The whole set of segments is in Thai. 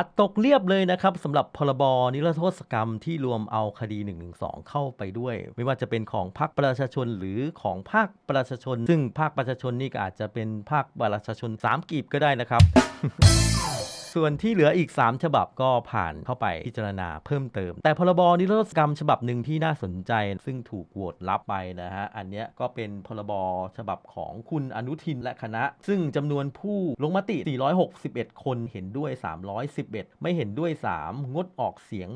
ปัดตกเรียบเลยนะครับสำหรับพรบนิรโทษกรรมที่รวมเอาคดี 112 เข้าไปด้วย ไม่ว่าจะเป็นของพรรคประชาชนหรือของภาคประชาชน ซึ่งภาคประชาชนนี่ก็อาจจะเป็นภาคประชาชน 3กีบก็ได้นะครับ ส่วนที่เหลืออีก 3 ฉบับก็ผ่านเข้าไปพิจารณาเพิ่มเติม แต่พรบนิรโทษกรรมฉบับหนึ่งที่น่าสนใจ ซึ่งถูกโหวตรับไปนะฮะ อันนี้ก็เป็นพรบฉบับของคุณอนุทินและคณะ ซึ่งจำนวนผู้ลงมติ 461 คนเห็นด้วย 311 ไม่เห็นด้วย 3 งดออกเสียง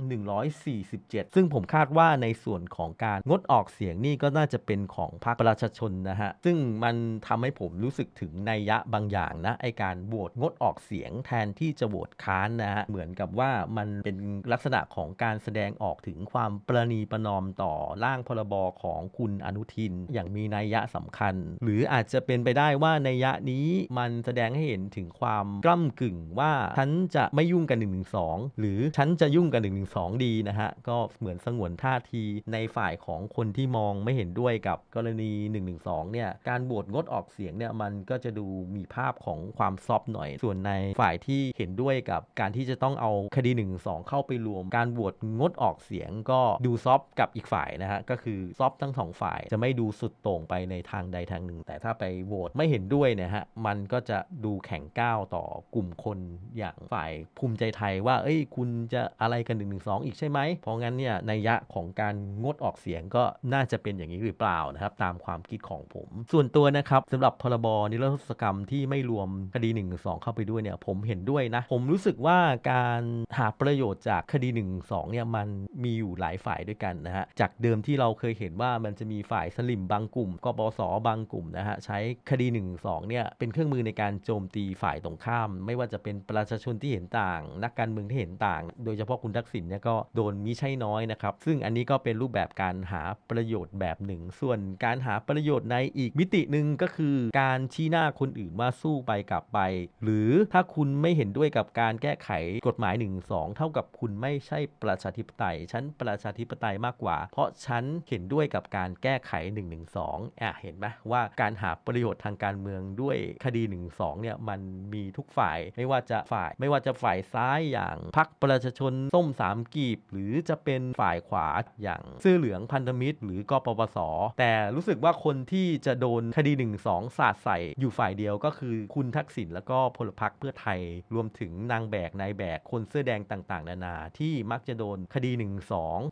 147 ซึ่งผมคาดว่าในส่วนของการงดออกเสียงนี่ก็น่าจะเป็นของพรรคประชาชนนะฮะ ซึ่งมันทำให้ผมรู้สึกถึงนัยยะบางอย่างนะไอการโหวตงดออกเสียงแทนที่จะโหวตค้านนะฮะเหมือนกับว่ามันเป็นลักษณะของการแสดงออกถึงความประนีประนอมต่อร่างพรบของคุณอนุทิน อย่างมีนัยยะสำคัญ หรืออาจจะเป็นไปได้ว่านัยยะนี้มันแสดงให้เห็นถึงความกล้ำกึ่งว่าฉันจะไม่ยุ่งกัน1นึหรือฉันจะยุ่งกัน1นึดีนะฮะก็เหมือนสงวนท่าทีในฝ่ายของคนที่มองไม่เห็นด้วยกับกรณี112เนี่ยการโหวตงดออกเสียงเนี่ยมันก็จะดูมีภาพของความซอฟหน่อย ส่วนในฝ่ายที่เห็นด้วย้วยกับการที่จะต้องเอาคดี112เข้าไปรวม การโหวตงดออกเสียงก็ดูซอฟกับอีกฝ่ายนะฮะ ก็คือซอฟทั้งสองฝ่ายจะไม่ดูสุดโต่งไปในทางใดทางหนึ่ง แต่ถ้าไปโหวตไม่เห็นด้วยนี่ยฮะ มันก็จะดูแข็งก้าวต่อกลุ่มคนอย่างฝ่ายภูมิใจไทยว่า เอ้ย คุณจะอะไรกัน112อีกใช่ไหม เพราะงั้นเนี่ยในยยะของการงดออกเสียงก็น่าจะเป็นอย่างนี้หรือเปล่านะครับตามความคิดของผม ส่วนตัวนะครับสำหรับพรบนิรโทษกรรมที่ไม่รวมคดี1 2เข้าไปด้วยเนี่ยผมเห็นด้วยนะผมรู้สึกว่าการหาประโยชน์จากคดี1 2เนี่ยมันมีอยู่หลายฝ่ายด้วยกันนะฮะจากเดิมที่เราเคยเห็นว่ามันจะมีฝ่ายสลิมบางกลุ่มกปสบางกลุ่มนะฮะใช้คดี1 2เนี่ยเป็นเครื่องมือในการโจมตีฝ่ายตรงข้าม ไม่ว่าจะเป็นประชาชนที่เห็นต่าง นักการเมืองที่เห็นต่าง โดยเฉพาะคุณทักษิณเนี่ยก็โดนมิใช่น้อยนะครับซึ่งอันนี้ก็เป็นรูปแบบการหาประโยชน์แบบหนึ่ง ส่วนการหาประโยชน์ในอีกมิติหนึ่งก็คือการชี้หน้าคนอื่นว่าสู้ไปกลับไป หรือถ้าคุณไม่เห็นด้วยกับการแก้ไขกฎหมาย1นึเท่ากับคุณไม่ใช่ประชาธิปไตย ฉันประชาธิปไตยมากกว่า เพราะฉันเห็นด้วยกับการแก้ไข1นึอะเห็นไหมว่าการหาประโยชน์ทางการเมืองด้วยคดี1นึเนี่ยมันมีทุกฝ่ายไม่ว่าจะฝ่ายไม่ว่าจะฝ่ายซ้ายอย่างพรรคประชาชนส้มสามกีบ หรือจะเป็นฝ่ายขวาอย่างเสื้อเหลืองพันธมิตร หรือกปปส แต่รู้สึกว่าคนที่จะโดนคดี1นึสาดใส่อยู่ฝ่ายเดียวก็คือคุณทักษิณแล้วก็พลพรรคเพื่อไทยรวมถึงนางแบกนายแบกคนเสื้อแดงต่างๆ นานา ที่มักจะโดนคดี1นึ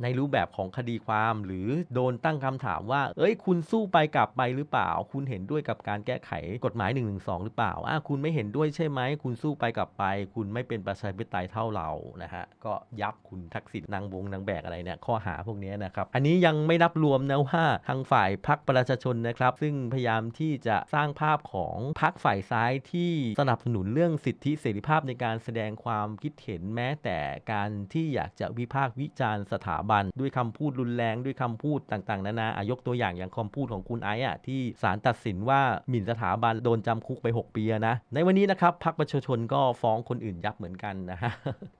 ในรูปแบบของคดีความหรือโดนตั้งคำถามว่า เอ้ย คุณสู้ไปกลับไปหรือเปล่า คุณเห็นด้วยกับการแก้ไขกฎหมาย1นึหรือเปล่าอะคุณไม่เห็นด้วยใช่ไหม คุณสู้ไปกลับไป คุณไม่เป็นประชาธิปไตยเท่าเรานะฮะก็ยับคุณทักษิณนางวงนางแบกอะไรเนี่ยข้อหาพวกนี้นะครับอันนี้ยังไม่นับรวมนะว่าทางฝ่ายพรรคประชาชนนะครับซึ่งพยายามที่จะสร้างภาพของพรรคฝ่ายซ้ายที่สนับสนุนเรื่องสิทธิเสรีภาพในการแสดงความคิดเห็นแม้แต่การที่อยากจะวิพากษ์วิจารณ์สถาบัน ด้วยคำพูดรุนแรงด้วยคำพูดต่างๆนานาอายกตัวอย่างอย่างคำพูดของคุณไอ้อะที่ศาลตัดสินว่าหมิ่นสถาบันโดนจำคุกไป 6 ปีนะ ในวันนี้นะครับพรรคประชาชนก็ฟ้องคนอื่นยับเหมือนกันนะฮะ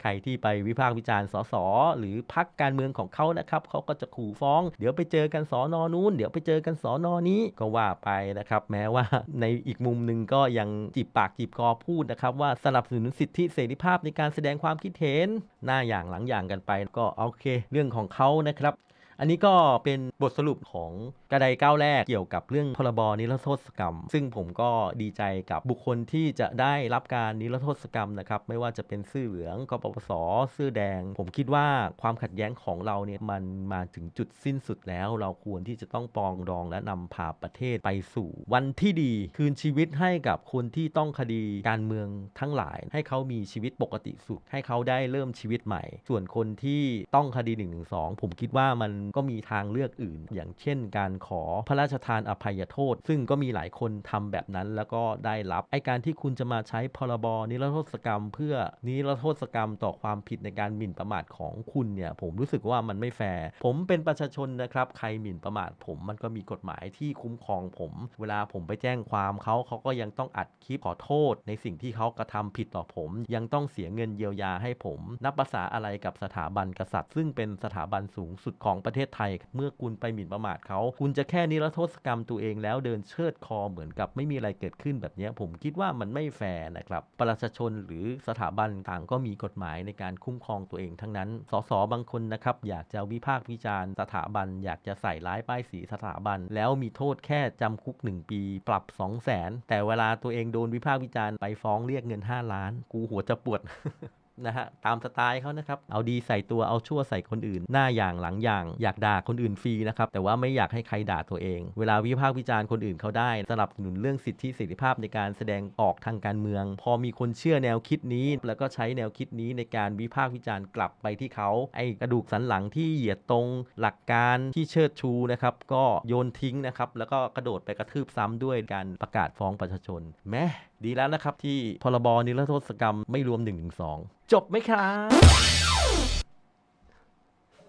ใครที่ไปวิพากษ์วิจารณ์สสหรือพรรคการเมืองของเขานะครับเขาก็จะขู่ฟ้อง เดี๋ยวไปเจอกันสอนอนู้น เดี๋ยวไปเจอกันสอนอนี้ก็ว่าไปนะครับ แม้ว่าในอีกมุมหนึ่งก็ยังจีบปากจีบคอพูดนะครับว่าสนับสนุนสิททธิเสรีภาพในการแสดงความคิดเห็น หน้าอย่างหลังอย่างกันไป ก็โอเค เรื่องของเขานะครับ อันนี้ก็เป็นบทสรุปของกระไดก้าวแรกเกี่ยวกับเรื่องพรบนิรโทษกรรม ซึ่งผมก็ดีใจกับบุคคลที่จะได้รับการนิรโทษกรรมนะครับไม่ว่าจะเป็นซื่อเหลืองกปปสซื่อแดง ผมคิดว่าความขัดแย้งของเราเนี่ยมันมาถึงจุดสิ้นสุดแล้ว เราควรที่จะต้องปองรองและนำพาประเทศไปสู่ วันที่ดีคืนชีวิตให้กับคนที่ต้องคดีการเมืองทั้งหลาย ให้เขามีชีวิตปกติสุข ให้เขาได้เริ่มชีวิตใหม่ ส่วนคนที่ต้องคดี1นึผมคิดว่ามันก็มีทางเลือกอื่น อย่างเช่น การขอพระราชทานอภัยโทษ ซึ่งก็มีหลายคนทำแบบนั้นแล้วก็ได้รับไอการที่คุณจะมาใช้พรบนิรโทษกรรม เพื่อนิรโทษกรรมต่อความผิดในการหมิ่นประมาทของคุณเนี่ยผมรู้สึกว่ามันไม่แฟร์ผมเป็นประชาชนนะครับใครหมิ่นประมาทผมมันก็มีกฎหมายที่คุ้มครองผม เวลาผมไปแจ้งความเขาเขาก็ยังต้องอัดคลิปขอโทษ ในสิ่งที่เขากระทำผิดต่อผม ยังต้องเสียเงินเยียวยาให้ผม นับภาษาอะไรกับสถาบันกษัตริย์ ซึ่งเป็นสถาบันสูงสุดของประเททศไทย เมื่อคุณไปหมิ่นประมาทเขา คุณจะแค่นิรโทษกรรมตัวเองแล้วเดินเชิดคอเหมือนกับไม่มีอะไรเกิดขึ้นแบบนี้ผมคิดว่ามันไม่แฟร์นะครับประชาชนหรือสถาบันต่างก็มีกฎหมายในการคุ้มครองตัวเองทั้งนั้น สสบางคนนะครับอยากจะวิพากษ์วิจารณ์สถาบัน อยากจะใส่ร้ายป้ายสีสถาบัน แล้วมีโทษแค่จำคุก 1 ปี ปรับ 2 0 0แสนแต่เวลาตัวเองโดนวิพากษ์วิจารณ์ไปฟ้องเรียกเงิน 5 ล้าน กูหัวจะปวด นะฮะตามสไตล์เขานะครับ เอาดีใส่ตัวเอาชั่วใส่คนอื่น หน้าอย่างหลังอย่าง อยากด่าคนอื่นฟรีนะครับ แต่ว่าไม่อยากให้ใครด่าตัวเอง เวลาวิพากษ์วิจารณ์คนอื่นเขาได้สนับสนุนเรื่องสิทธิเสรีภาพในการแสดงออกทางการเมือง พอมีคนเชื่อแนวคิดนี้ แล้วก็ใช้แนวคิดนี้ในการวิพากษ์วิจารณ์กลับไปที่เขาไอ้กระดูกสันหลังที่เหยียดตรงหลักการที่เชิดชูนะครับก็โยนทิ้งนะครับแล้วก็กระโดดไปกระทืบซ้ำด้วยการประกาศฟ้องประชาชน แม้ดีแล้วนะครับที่พรบนิรโทษกรรมไม่รวม1นึจบไหมครับ